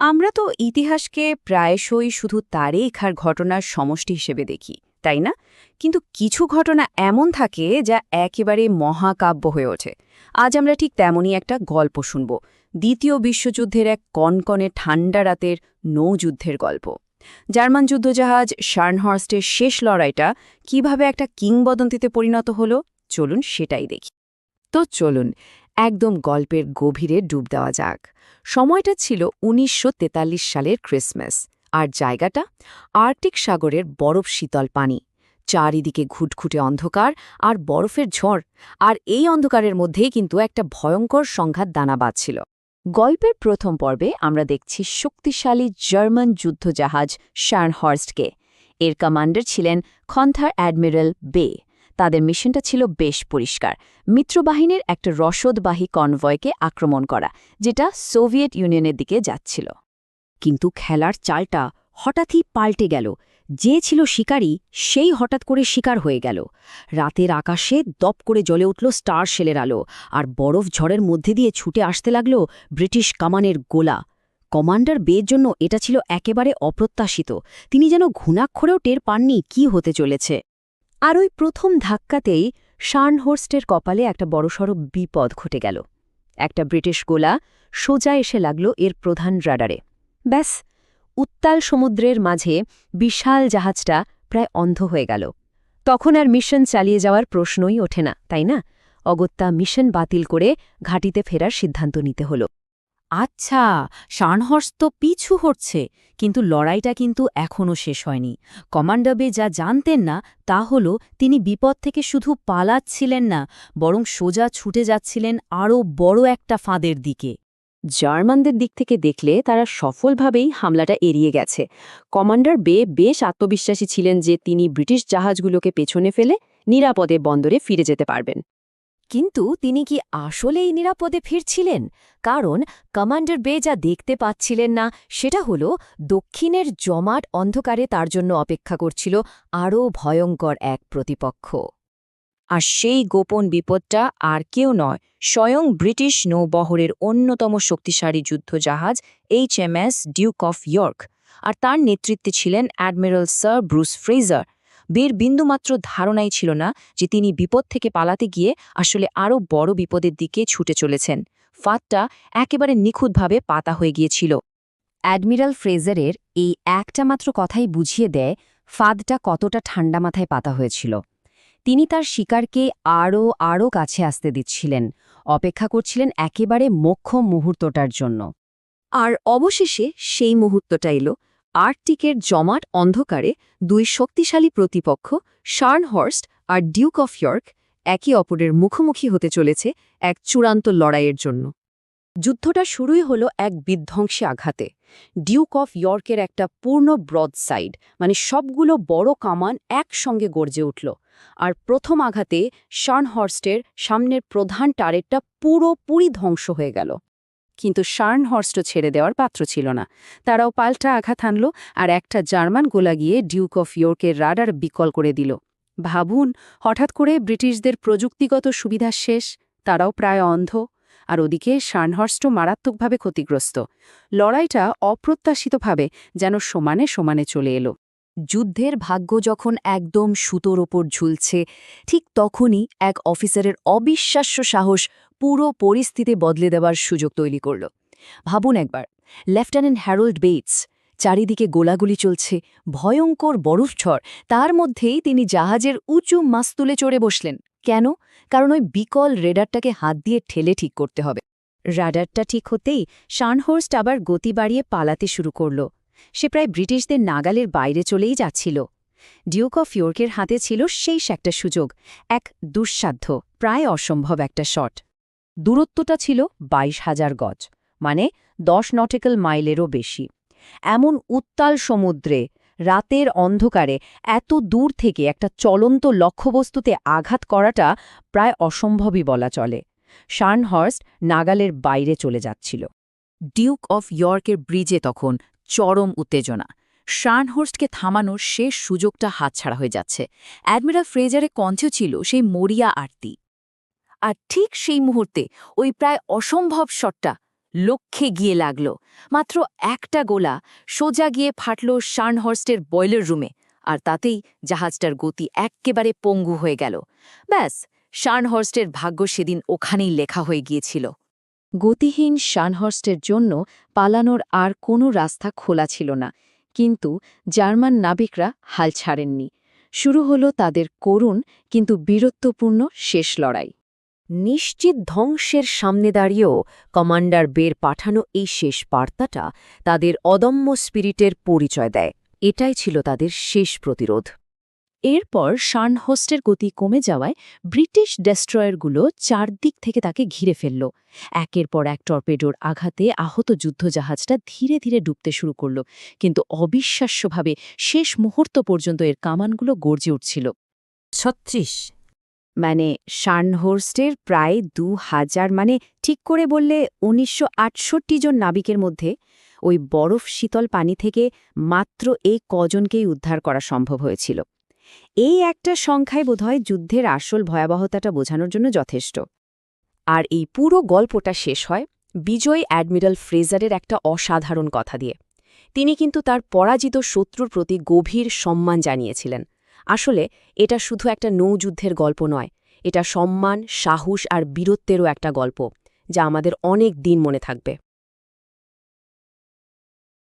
আমরা তো ইতিহাসকে প্রায়শই শুধু তারেখার ঘটনার সমষ্টি হিসেবে দেখি, তাই না? কিন্তু কিছু ঘটনা এমন থাকে যা একেবারে মহাকাব্য হয়ে ওঠে। আজ আমরা ঠিক তেমনই একটা গল্প শুনব, দ্বিতীয় বিশ্বযুদ্ধের এক কনকনে ঠান্ডা রাতের নৌযুদ্ধের গল্প। জার্মান যুদ্ধজাহাজ শার্নহর্স্টের শেষ লড়াইটা কীভাবে একটা কিংবদন্তিতে পরিণত হলো, চলুন সেটাই দেখি। তো চলুন একদম গল্পের গভীরে ডুব দেওয়া যাক। সময়টা ছিল উনিশশো তেতাল্লিশ সালের ক্রিসমাস, আর জায়গাটা আর্কটিক সাগরের বরফ শীতল পানি। চারিদিকে ঘুটঘুটে অন্ধকার আর বরফের ঝড়, আর এই অন্ধকারের মধ্যেই কিন্তু একটা ভয়ঙ্কর সংঘাত দানা বাঁধছিল। গল্পের প্রথম পর্বে আমরা দেখছি শক্তিশালী জার্মান যুদ্ধজাহাজ শার্নহর্স্টকে। এর কমান্ডার ছিলেন খন্থার অ্যাডমিরাল বে। তাদের মিশনটা ছিল বেশ পরিষ্কার। মিত্রবাহিনীর একটা রসদবাহী কনভয়কে আক্রমণ করা, যেটা সোভিয়েত ইউনিয়নের দিকে যাচ্ছিল। কিন্তু খেলার চালটা হঠাৎই পাল্টে গেল। যে ছিল শিকারী, সেই হঠাৎ করে শিকার হয়ে গেল। রাতের আকাশে দপ করে জ্বলে উঠল স্টার শেলের আলো, আর বরফ ঝড়ের মধ্যে দিয়ে ছুটে আসতে লাগল ব্রিটিশ কামানের গোলা। কমান্ডার বের জন্য এটা ছিল একেবারে অপ্রত্যাশিত। তিনি যেন ঘুণাক্ষরেও টের পাননি কি হতে চলেছে। আর ওই প্রথম ধাক্কাতেই শার্নহোর্স্টের কপালে একটা বড়সড় বিপদ ঘটে গেল। একটা ব্রিটিশ গোলা সোজা এসে লাগল এর প্রধান রাডারে। ব্যাস, উত্তাল সমুদ্রের মাঝে বিশাল জাহাজটা প্রায় অন্ধ হয়ে গেল। তখন আর মিশন চালিয়ে যাওয়ার প্রশ্নই ওঠে না, তাই না? অগত্যা মিশন বাতিল করে ঘাটিতে ফেরার সিদ্ধান্ত নিতে হল। আচ্ছা শার্নহর্স তো পিছু হচ্ছে কিন্তু লড়াইটা কিন্তু এখনও শেষ হয়নি। কমান্ডাবে যা জানতেন না, তা হল তিনি বিপদ থেকে শুধু পালাচ্ছিলেন না, বরং সোজা ছুটে যাচ্ছিলেন আরও বড় একটা ফাঁদের দিকে। জার্মানদের দিক থেকে দেখলে তারা সফলভাবেই হামলাটা এড়িয়ে গেছে। কমান্ডার বে বেশ আত্মবিশ্বাসী ছিলেন যে তিনি ব্রিটিশ জাহাজগুলোকে পেছনে ফেলে নিরাপদে বন্দরে ফিরে যেতে পারবেন। কিন্তু তিনি কি আসলেই নিরাপদে ফিরছিলেন? কারণ কমান্ডার বে যা দেখতে পাচ্ছিলেন না, সেটা হল দক্ষিণের জমাট অন্ধকারে তার জন্য অপেক্ষা করছিল আরও ভয়ঙ্কর এক প্রতিপক্ষ। আর সেই গোপন বিপদটা আর কেউ নয়, স্বয়ং ব্রিটিশ নৌবহরের অন্যতম শক্তিশালী যুদ্ধজাহাজ এইচএমএস ডিউক অফ ইয়র্ক। আর তার নেতৃত্বে ছিলেন অ্যাডমিরাল স্যার ব্রুস ফ্রেজার। বের বিন্দুমাত্র ধারণাই ছিল না যে তিনি বিপদ থেকে পালাতে গিয়ে আসলে আরও বড় বিপদের দিকে ছুটে চলেছেন। ফাঁদটা একেবারে নিখুঁতভাবে পাতা হয়ে গিয়েছিল। অ্যাডমিরাল ফ্রেজারের এই একটা মাত্র কথাই বুঝিয়ে দেয় ফাঁদটা কতটা ঠান্ডা মাথায় পাতা হয়েছিল। তিনি তার শিকারকে আরও আরও কাছে আসতে দিচ্ছিলেন, অপেক্ষা করছিলেন একেবারে মোক্ষম মুহূর্তটার জন্য। আর অবশেষে সেই মুহূর্তটা এলো আর্কটিকের জমাট অন্ধকারে দুই শক্তিশালী প্রতিপক্ষ, শার্নহর্স্ট আর ডিউক অফ ইয়র্ক, একে অপরের মুখোমুখি হতে চলেছে এক চূড়ান্ত লড়াইয়ের জন্য। যুদ্ধটা শুরুই হলো এক বিধ্বংসী আঘাতে। ডিউক অফ ইয়র্কের একটা পূর্ণ ব্রড সাইড মানে সবগুলো বড় কামান একসঙ্গে গর্জে উঠল। আর প্রথম আঘাতে শার্নহর্স্টের সামনের প্রধান টারেটটা পুরোপুরি ধ্বংস হয়ে গেল। কিন্তু শার্নহর্স্টও ছেড়ে দেওয়ার পাত্র ছিল না। তারাও পাল্টা আঘাত আনল আর একটা জার্মান গোলা গিয়ে ডিউক অফ ইয়র্কের রাডার বিকল করে দিল। ভাবুন, হঠাৎ করে ব্রিটিশদের প্রযুক্তিগত সুবিধা শেষ, তারাও প্রায় অন্ধ, আর ওদিকে শার্নহর্স্টও মারাত্মকভাবে ক্ষতিগ্রস্ত। লড়াইটা অপ্রত্যাশিতভাবে যেন সমানে সমানে চলে এলো। যুদ্ধের ভাগ্য যখন একদম সুতোর ওপর ঝুলছে, ঠিক তখনই এক অফিসারের অবিশ্বাস্য সাহস পুরো পরিস্থিতি বদলে দেওয়ার সুযোগ তৈরি করল। ভাবুন একবার, লেফটেন্যান্ট হ্যারোল্ড বেটস চারিদিকে গোলাগুলি চলছে, ভয়ঙ্কর বরফ ঝড়, তার মধ্যেই তিনি জাহাজের উঁচু মাস্তুলে চড়ে বসলেন। কেন? কারণ ওই বিকল রেডারটাকে হাত দিয়ে ঠেলে ঠিক করতে হবে। রাডারটা ঠিক হতেই শানহোর্স্ট আবার গতি বাড়িয়ে পালাতে শুরু করল। সে প্রায় ব্রিটিশদের নাগালের বাইরে চলেই যাচ্ছিল। ডিউক অফ ইয়র্কের হাতে ছিল সেই একটা সুযোগ, এক দুঃসাধ্য, প্রায় অসম্ভব একটা শট। দূরত্বটা ছিল বাইশ হাজার গজ মানে দশ নটিক্যাল মাইলেরও বেশি। এমন উত্তাল সমুদ্রে রাতের অন্ধকারে এত দূর থেকে একটা চলন্ত লক্ষ্যবস্তুতে আঘাত করাটা প্রায় অসম্ভবই বলা চলে। শার্নহর্স্ট নাগালের বাইরে চলে যাচ্ছিল। ডিউক অফ ইয়র্কের ব্রিজে তখন চরম উত্তেজনা। শার্নহোর্স্টকে থামানোর শেষ সুযোগটা হাতছাড়া হয়ে যাচ্ছে। অ্যাডমিরাল ফ্রেজারের কণ্ঠে ছিল সেই মরিয়া আরতি। আর ঠিক সেই মুহূর্তে ওই প্রায় অসম্ভব শটটা লক্ষ্যে গিয়ে লাগল। মাত্র একটা গোলা সোজা গিয়ে ফাটল শার্নহর্স্টের বয়লার রুমে, আর তাতেই জাহাজটার গতি এক্কেবারে পঙ্গু হয়ে গেল। ব্যাস, শার্নহর্স্টের ভাগ্য সেদিন ওখানেই লেখা হয়ে গিয়েছিল। গতিহীন শানহর্স্টের জন্য পালানোর আর কোনো রাস্তা খোলা ছিল না, কিন্তু জার্মান নাবিকরা হাল ছাড়েননি। শুরু হলো তাদের করুণ কিন্তু বীরত্বপূর্ণ শেষ লড়াই। নিশ্চিত ধ্বংসের সামনে দাঁড়িয়েও কমান্ডার বের পাঠানো এই শেষ বার্তাটা তাদের অদম্য স্পিরিটের পরিচয় দেয়। এটাই ছিল তাদের শেষ প্রতিরোধ। এরপর শার্নহোস্টের গতি কমে যাওয়ায় ব্রিটিশ ডেস্ট্রয়ারগুলো চারদিক থেকে তাকে ঘিরে ফেলল। একের পর এক টর্পেডোর আঘাতে আহত যুদ্ধজাহাজটা ধীরে ধীরে ডুবতে শুরু করল, কিন্তু অবিশ্বাস্যভাবে শেষ মুহূর্ত পর্যন্ত এর কামানগুলো গর্জে উঠছিল। ছত্রিশ মানে শার্নহোর্স্টের প্রায় দু হাজার মানে ঠিক করে বললে উনিশশো আটষট্টি জন নাবিকের মধ্যে ওই বরফ শীতল পানি থেকে মাত্র এই কজনকেই উদ্ধার করা সম্ভব হয়েছিল। এই একটা সংখ্যায় বোধহয় যুদ্ধের আসল ভয়াবহতাটা বোঝানোর জন্য যথেষ্ট। আর এই পুরো গল্পটা শেষ হয় বিজয়ী অ্যাডমিরাল ফ্রেজারের একটা অসাধারণ কথা দিয়ে। তিনি কিন্তু তার পরাজিত শত্রুর প্রতি গভীর সম্মান জানিয়েছিলেন। আসলে এটা শুধু একটা নৌযুদ্ধের গল্প নয়, এটা সম্মান, সাহস আর বীরত্বেরও একটা গল্প, যা আমাদের অনেক দিন মনে থাকবে।